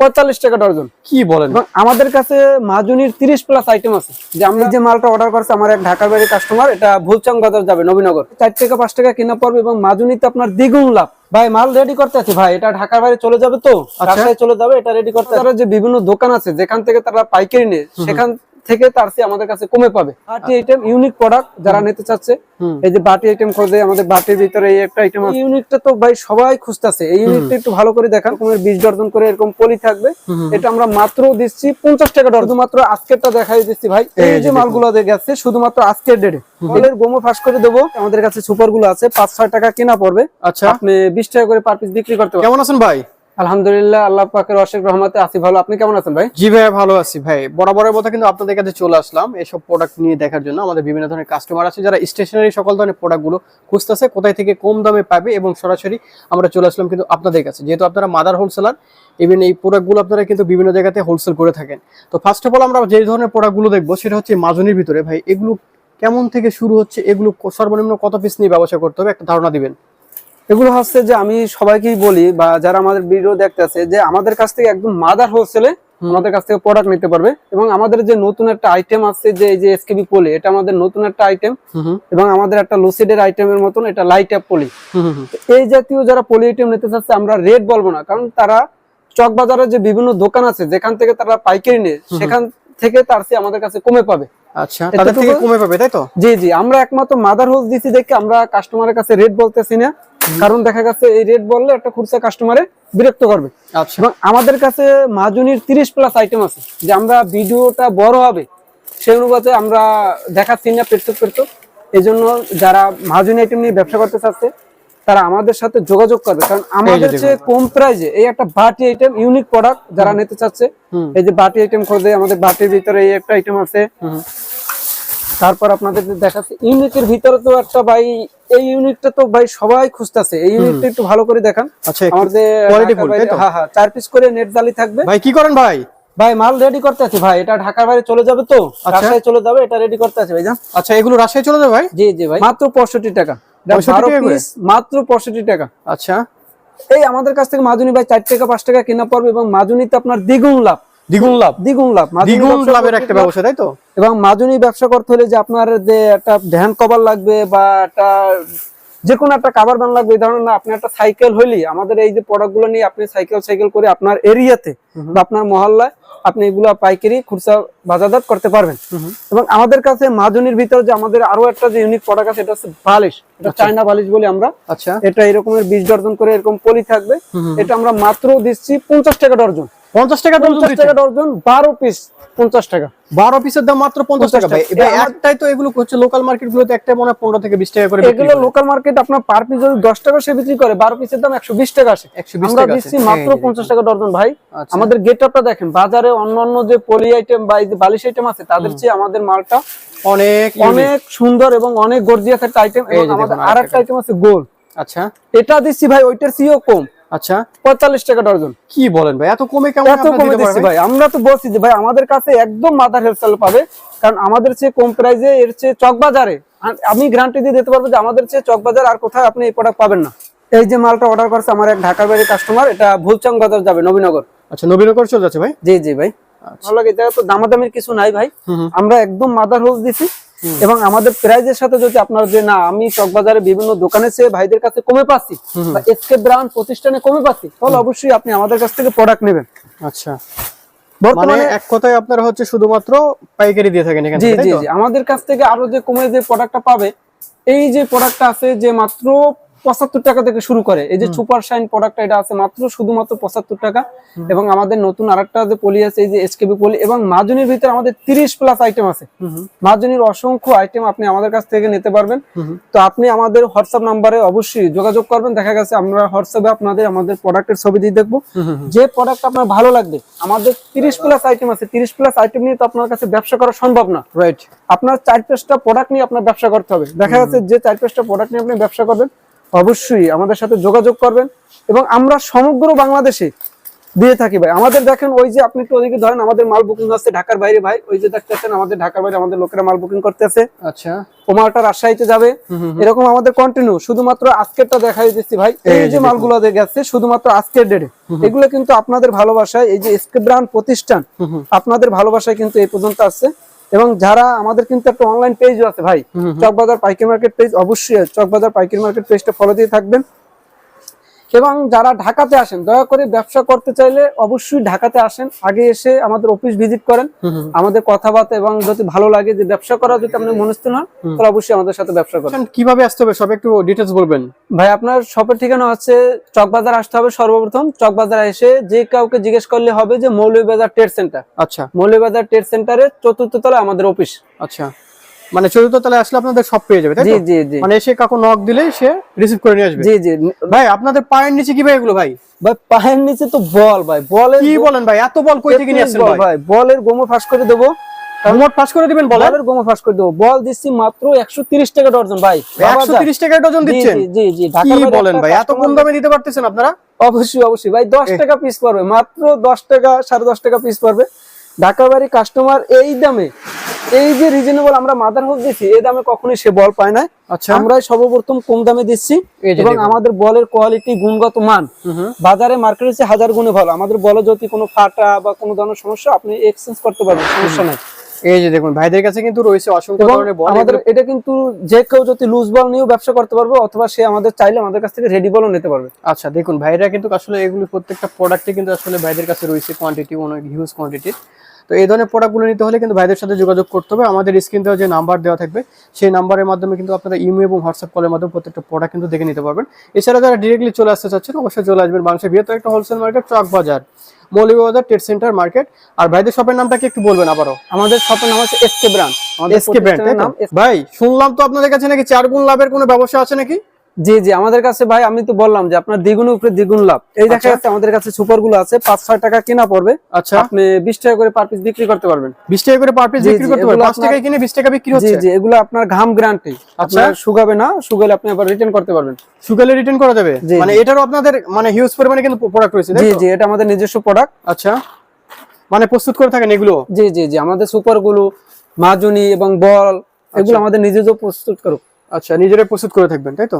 পঁয়তাল্লিশ টাকা ডর্জন কি বলেন? আমাদের কাছে মাজুনির তিরিশ প্লাস আইটেম আছে। যে আমি যে মালটা অর্ডার করছি আমার এক ঢাকার বাড়ির কাস্টমার এটা ভুলচাং বাজার যাবে নবীনগর। চার টাকা পাঁচ টাকা কিনা পড়বে এবং মাজুনিতে আপনার দ্বিগুণ লাভ। ভাই মাল রেডি করতে আছে ভাই এটা ঢাকার বাইরে চলে যাবে তো? রাজশাহী চলে যাবে এটা রেডি করতে তারা যে বিভিন্ন দোকান আছে যেখান থেকে তারা পাইকারি নেয় সেখান থেকে তার চেয়ে আমাদের কাছে কমে পাবে। বাটি আইটেম ইউনিক প্রোডাক্ট যারা নিতে চাচ্ছে এই যে বাটি আইটেম খোঁজে আমাদের বাটির ভিতরে এই একটা আইটেম আছে। ইউনিকটা তো ভাই সবাই খুঁজতেছে। এই ইউনিকটা একটু ভালো করে দেখান কোন বিশ ডর্জন করে এরকম পলি থাকবে। এটা আমরা মাত্র দিচ্ছি পঞ্চাশ টাকা ডর্জন মাত্র আজকেরটা দেখাই দিচ্ছি ভাই। এই যে মালগুলো গেছে শুধুমাত্র আজকের ডেটে ফলের গোমো ফাঁস করে দেবো। আমাদের কাছে সুপারগুলো আছে পাঁচ ছয় টাকা কেনা পড়বে। আচ্ছা। আপনি বিশ টাকা করে পার পিস বিক্রি করতে পারবেন। কেমন আছেন ভাই? আলহামদুলিল্লাহ, আল্লাহ পাকের অশেখ রহমতে আছি। ভালো, আপনি কেমন আছেন ভাই? জি ভাই, ভালো আছি ভাই। বরাবরের মতো কিন্তু আপনাদের কাছে চলে আসলাম এসব প্রোডাক্ট নিয়ে দেখার জন্য। আমাদের বিভিন্ন ধরনের কাস্টমার আছে যারা স্টেশনারি সকল ধরনের প্রোডাক্টগুলো খুঁজতেছে, কোথায় থেকে কম দামে পাবে এবং সরাসরি আমরা চলে আসলাম কিন্তু আপনাদের কাছে। যেহেতু আপনারা মাদার হোলসেলার ইভেন এই প্রোডাক্টগুলো আপনারা কিন্তু বিভিন্ন জায়গাতে হোলসেল করে থাকেন। তো ফার্স্ট অফ অল আমরা যে ধরনের প্রোডাক্টগুলো দেখব, সেটা হচ্ছে মাজুনির ভিতরে। ভাই, এগুলো কেমন থেকে শুরু হচ্ছে? এগুলো সর্বনিম্ন কত পিস নিয়ে ব্যবসা করতে হবে? একটা ধারণা দিবেন। এগুলো হচ্ছে যে আমি সবাইকেই বলি বা যারা আমাদের ভিডিও দেখতেছে যে আমাদের কাছ থেকে একদম মাদার হোলসেলে আমাদের কাছ থেকে প্রোডাক্ট নিতে পারবে এবং আমাদের যে নতুন একটা আইটেম আছে যে এই যে এসকেবি পলি এটা আমাদের নতুন একটা আইটেম এবং আমাদের একটা লুসিডের আইটেমের মতন এটা লাইট অ্যাপ পলি এই জাতীয় যারা পলি আইটেম নিতে চাচ্ছে আমরা রেট বলব না কারণ তারা চক বাজারে যে বিভিন্ন দোকান আছে যেখান থেকে তারা পাইকারি নেয় সেখান থেকে তার চেয়ে আমাদের কাছে কমে পাবে। আচ্ছা তাদের থেকে কমে পাবে তাই তো? জি জি আমরা একমাত্র মাদার হোলস দিছি দেখে আমরা কাস্টমারের কাছে রেট বলতেছি না। কারণ দেখা গেছে এই রেট বললে একটা খুচরা কাস্টমারে বিরক্ত করবে। আচ্ছা। এবং আমাদের কাছে মাজুনির তিরিশ প্লাস আইটেম আছে। যে আমরা ভিডিওটা বড় হবে সেই অনুপাতে আমরা দেখাচ্ছি না পেটুক পেটুক এই জন্য যারা মাজুনি আইটেম নিয়ে ব্যবসা করতে চাচ্ছে তারা আমাদের সাথে যোগাযোগ করবে। কারণ আমাদের। চেয়ে কম প্রাইজে এই একটা বাটি আইটেম ইউনিক প্রোডাক্ট যারা নিতে চাচ্ছে এই যে বাটি আইটেম খোঁজে আমাদের বাটির ভিতরে এই একটা আইটেম আছে। তারপর আপনাদের দেখাচ্ছি ইউনিটের ভিতরে তো একটা ভাই এই ইউনিটটা তো ভাই সবাই খুঁজতেছে। এই ইউনিটটা একটু ভালো করে দেখান। আচ্ছা আমাদের? হ্যাঁ হ্যাঁ চার পিস করে নেট জালি থাকবে। ভাই কি করেন ভাই? ভাই মাল রেডি করতে আছি ভাই এটা ঢাকার বাইরে চলে যাবে তো? রাজশাহী চলে যাবে এটা রেডি করতে আছে ভাই আচ্ছা এগুলো রাজশাহী চলে যাবে ভাই? জি জি ভাই। মাত্র পঁয়ষট্টি টাকা। এটা 65 টাকা মাত্র পঁয়ষট্টি টাকা। আচ্ছা। এই আমাদের কাছ থেকে মাজুনি ভাই চার টাকা পাঁচ টাকা কেনা পড়বে এবং মাজুনিতে আপনার দ্বিগুণ লাভ। দ্বিগুণ? লাভ দ্বিগুণ লাভ। দ্বিগুণ লাভের একটা ব্যবসা তাই তো? এবং মাজুনি ব্যবসা করতে হলে যে আপনার যে একটা ভ্যান কভার লাগবে বা একটা যে কোনো একটা কাভার ভ্যান লাগবে এই ধরনের না আপনি একটা সাইকেল হইলি আমাদের এই যে প্রোডাক্টগুলো নিয়ে আপনি সাইকেল সাইকেল করে আপনার এরিয়াতে বা আপনার মহল্লায় আপনি এগুলো পাইকারি খুচরা বাজারজাত করতে পারবেন। এবং আমাদের কাছে মাজুনির ভিতর যে আমাদের আরও একটা যে ইউনিক প্রোডাক্ট আছে এটা হচ্ছে বালিশ। এটা চায়না বালিশ বলি আমরা। আচ্ছা। এটা এরকমের বিশ ডর্জন করে এরকম পলি থাকবে। এটা আমরা মাত্র দিচ্ছি পঞ্চাশ টাকা ডর্জন পঞ্চাশ টাকা দাম পঞ্চাশ টাকা ডর্জন বারো পিস পঞ্চাশ টাকা। বারো পিসের দাম মাত্র পঞ্চাশ টাকা। ভাই ভাই একটাই তো এগুলো হচ্ছে লোকাল মার্কেট গুলোতে একটা মনে হয় পনেরো থেকে বিশ টাকা করে এগুলো লোকাল মার্কেট আপনার পার পিস যদি টাকা সে বিক্রি করে পিসের দাম একশো বিশ টাকা আসে। 120 আমরা টাকা আছে। দিচ্ছি মাত্র এই যে পঞ্চাশ টাকা ডর্জন ভাই আচ্ছা। আমাদের দেখেন বাজারে অন্যান্য যে পলি আইটেম বা এই যে বালিশ আইটেম আছে তাদের চেয়ে আমাদের মালটা অনেক অনেক সুন্দর এবং অনেক গর্জিয়াস একটা আইটেম এবং আমাদের আর আরেকটা একটা আইটেম আছে গোল। আচ্ছা। এটা দিচ্ছি ভাই ওইটার চেয়েও কম। আচ্ছা পঁয়তাল্লিশ টাকা ডর্জন কি বলেন ভাই? এত কমে কেমন এত কমে দিচ্ছি ভাই। আমরা তো বলছি যে ভাই আমাদের কাছে একদম মাদার হেলসেল পাবে। কারণ আমাদের চেয়ে কম প্রাইসে এর চেয়ে চক বাজারে আমি গ্যারান্টি দিয়ে দিতে পারব যে আমাদের চেয়ে চক বাজার আর কোথাও আপনি এই প্রোডাক্ট পাবেন না। এই যে মালটা অর্ডার করছে আমার এক ঢাকার বাড়ির কাস্টমার এটা ভুলচাং বাজার যাবে নবীনগর। আচ্ছা নবীনগর চলে যাচ্ছে ভাই? জি জি ভাই। ভালো লাগে এটা তো দামাদামির কিছু নাই ভাই। আমরা একদম মাদার হোলস দিছি। এবং আমাদের প্রাইজের সাথে যদি আপনার যে না আমি চকবাজারে বিভিন্ন দোকানে সে ভাইদের কাছে কমে পাচ্ছি বা এসকে ব্রান্ড প্রতিষ্ঠানে কমে পাচ্ছি তাহলে অবশ্যই আপনি আমাদের কাছ থেকে প্রোডাক্ট নেবেন। আচ্ছা। মানে বর্তমানে এক কথায় আপনারা হচ্ছে শুধুমাত্র পাইকারি দিয়ে থাকেন এখানে জি জি জি। আমাদের কাছ থেকে আরও যে কমে যে প্রোডাক্টটা পাবে এই যে প্রোডাক্টটা আছে যে মাত্র পঁচাত্তর টাকা থেকে শুরু করে। এই যে সুপার শাইন প্রোডাক্টটা এটা আছে মাত্র শুধুমাত্র পঁচাত্তর টাকা। এবং আমাদের নতুন আরেকটা যে পলি আছে এই যে এসকেবি পলি এবং মাজুনির ভিতরে আমাদের তিরিশ প্লাস আইটেম আছে। মাজুনির অসংখ্য আইটেম আপনি আমাদের কাছ থেকে নিতে পারবেন। তো আপনি আমাদের হোয়াটসঅ্যাপ নাম্বারে অবশ্যই যোগাযোগ করবেন। দেখা গেছে আমরা হোয়াটসঅ্যাপে আপনাদের আমাদের প্রোডাক্টের ছবি দিয়ে দেখব। যে প্রোডাক্ট আপনার ভালো লাগবে আমাদের তিরিশ প্লাস আইটেম আছে। তিরিশ প্লাস আইটেম নিয়ে তো আপনার কাছে ব্যবসা করা সম্ভব না। রাইট আপনার চার পাঁচটা প্রোডাক্ট নিয়ে আপনার ব্যবসা করতে হবে। দেখা যাচ্ছে যে চার পাঁচটা প্রোডাক্ট নিয়ে আপনি ব্যবসা করবেন অবশ্যই আমাদের সাথে যোগাযোগ করবেন এবং আমরা সমগ্র বাংলাদেশে দিয়ে থাকি ভাই। আমাদের দেখেন ওই যে আপনি একটু ওদিকে ধরেন আমাদের মাল বুকিং আছে ঢাকার বাইরে ভাই। ওই যে দেখতেছেন আমাদের ঢাকার বাইরে আমাদের লোকেরা মাল বুকিং করতেছে। আচ্ছা। ও মালটা রাজশাহীতে যাবে। এরকম আমাদের কন্টিনিউ শুধুমাত্র আজকেরটা দেখাই দিচ্ছি ভাই। এই যে মালগুলো গেছে শুধুমাত্র আজকের ডেটে এগুলো কিন্তু আপনাদের ভালোবাসায় এই যে এসকে ব্রান্ড প্রতিষ্ঠান আপনাদের ভালোবাসায় কিন্তু এই পর্যন্ত আসছে এবং যারা আমাদের কিন্তু একটা অনলাইন পেজও আছে ভাই চকবাজার পাইকারি মার্কেট পেজ অবশ্যই চকবাজার পাইকারি মার্কেট পেজটা ফলো দিয়ে থাকবেন। এবং যারা ঢাকাতে আসেন দয়া করে ব্যবসা করতে চাইলে অবশ্যই ঢাকাতে আসেন। আগে এসে আমাদের অফিস ভিজিট করেন। আমাদের কথাবার্তা এবং যদি ভালো লাগে যে ব্যবসা করা যদি আপনি মনস্থির হন তাহলে অবশ্যই আমাদের সাথে ব্যবসা করেন। আচ্ছা, কীভাবে আসতে হবে? সব একটু ডিটেলস বলবেন। ভাই আপনার শপের ঠিকানা হচ্ছে চকবাজার আসতে হবে সর্বপ্রথম। চকবাজার এসে যে কাউকে জিজ্ঞেস করলে হবে যে মৌলভীবাজার ট্রেড সেন্টার আচ্ছা। মৌলভীবাজার ট্রেড সেন্টারের চতুর্থ তলায় আমাদের অফিস আচ্ছা। মানে চতুর্থ তলায় আসলে আপনাদের সব পেয়ে যাবে তাই জি জি জি। মানে এসে কাকু নক দিলে সে রিসিভ করে নিয়ে আসবে। জি জি। ভাই আপনাদের পায়ের নিচে কি ভাই এগুলো ভাই? ভাই পায়ের নিচে তো বল ভাই বলের কি বলেন ভাই? এত বল কই থেকে নিয়ে আসছেন ভাই? ভাই বলের গোমো ফাঁস করে দেবো। মোট পাস করে দিবেন বলেন। বলের গোমো ফাঁস করে দেবো। বল দিচ্ছি মাত্র একশো তিরিশ টাকা ডর্জন ভাই। ভাবা একশো যায়? তিরিশ টাকা ডজন দিচ্ছেন? জি জি জি ঢাকার বাইরে বলেন ভাই? এত কম দামে দিতে পারতেছেন আপনারা? অবশ্যই অবশ্যই। ভাই দশ টাকা পিস পড়বে। মাত্র দশ টাকা সাড়ে দশ টাকা পিস পড়বে। ঢাকা বাড়ি কাস্টমার এই দামে এই যে রিজনেবল আমরা মাদার হোক দিচ্ছি এই দামে কখনোই সে বল পায় না আচ্ছা। আমরা সর্বপ্রথম কম দামে দিচ্ছি এবং আমাদের বলের কোয়ালিটি গুণগত মান। বাজারে মার্কেট হচ্ছে হাজার গুণে ভালো। আমাদের বলে যদি কোনো ফাটা বা কোনো ধরনের সমস্যা আপনি এক্সচেঞ্জ করতে পারবেন সমস্যা নাই। এই যে দেখুন ভাইদের কাছে কিন্তু রয়েছে অসংখ্য ধরনের বল। আমাদের এটা কিন্তু যে কেউ যদি লুজ বল নিয়েও ব্যবসা করতে পারবে অথবা সে আমাদের চাইলে আমাদের কাছ থেকে রেডি বলও নিতে পারবে। আচ্ছা দেখুন ভাইরা কিন্তু আসলে এগুলি প্রত্যেকটা প্রোডাক্টে কিন্তু আসলে ভাইদের কাছে রয়েছে কোয়ান্টিটি অনেক হিউজ কোয়ান্টিটি তো এই ধরনের প্রোডাক্টগুলো নিতে হলে কিন্তু ভাইদের সাথে যোগাযোগ করতে হবে। আমাদের স্ক্রিন যে নাম্বার দেওয়া থাকবে সেই নাম্বারের মাধ্যমে কিন্তু আপনারা ইমেল এবং হোয়াটসঅ্যাপ কলের মাধ্যমে প্রত্যেকটা প্রোডাক্ট কিন্তু দেখে নিতে পারবেন। এছাড়া যারা ডিরেক্টলি চলে আসতে চাচ্ছেন অবশ্যই চলে আসবেন বাংলাদেশের বৃহত্তর একটা wholesale market Chawk Bazar Moulvibazar trade centre market আর ভাইদের শপের নামটা কি একটু বলবেন আবারও? আমাদের শপের নাম হচ্ছে এসকে আমাদের এসকে ব্র্যান্ড ভাই শুনলাম তো আপনাদের কাছে নাকি চার গুণ লাভের কোনো ব্যবসা আছে নাকি? জি জি আমাদের কাছে ভাই আমি তো বললাম যে আপনার দ্বিগুণের উপরে দ্বিগুণ লাভ। এই দেখা আচ্ছা। যাচ্ছে আমাদের কাছে সুপারগুলো আছে পাঁচ ছয় টাকা কেনা পড়বে। আচ্ছা। আপনি বিশ টাকা করে পার পিস বিক্রি করতে পারবেন। বিশ টাকা করে পার পিস বিক্রি করতে পারবেন। পাঁচ টাকায় কিনে বিশ টাকা বিক্রি হচ্ছে? জি এগুলো আপনার ঘাম গ্যারান্টি আচ্ছা। আপনার শুকাবে না শুকালে আপনি আবার রিটার্ন করতে পারবেন। সুগালে রিটার্ন করা যাবে? মানে এটারও আপনাদের মানে হিউজ পরিমাণে কিন্তু প্রোডাক্ট রয়েছে জি জি এটা আমাদের নিজস্ব প্রোডাক্ট আচ্ছা। মানে প্রস্তুত করে থাকেন এগুলো? জি জি জি আমাদের সুপারগুলো মাজুনি এবং বল এগুলো আমাদের নিজেদের প্রস্তুত করুক। আচ্ছা নিজেরাই প্রস্তুত করে থাকবেন তাই তো?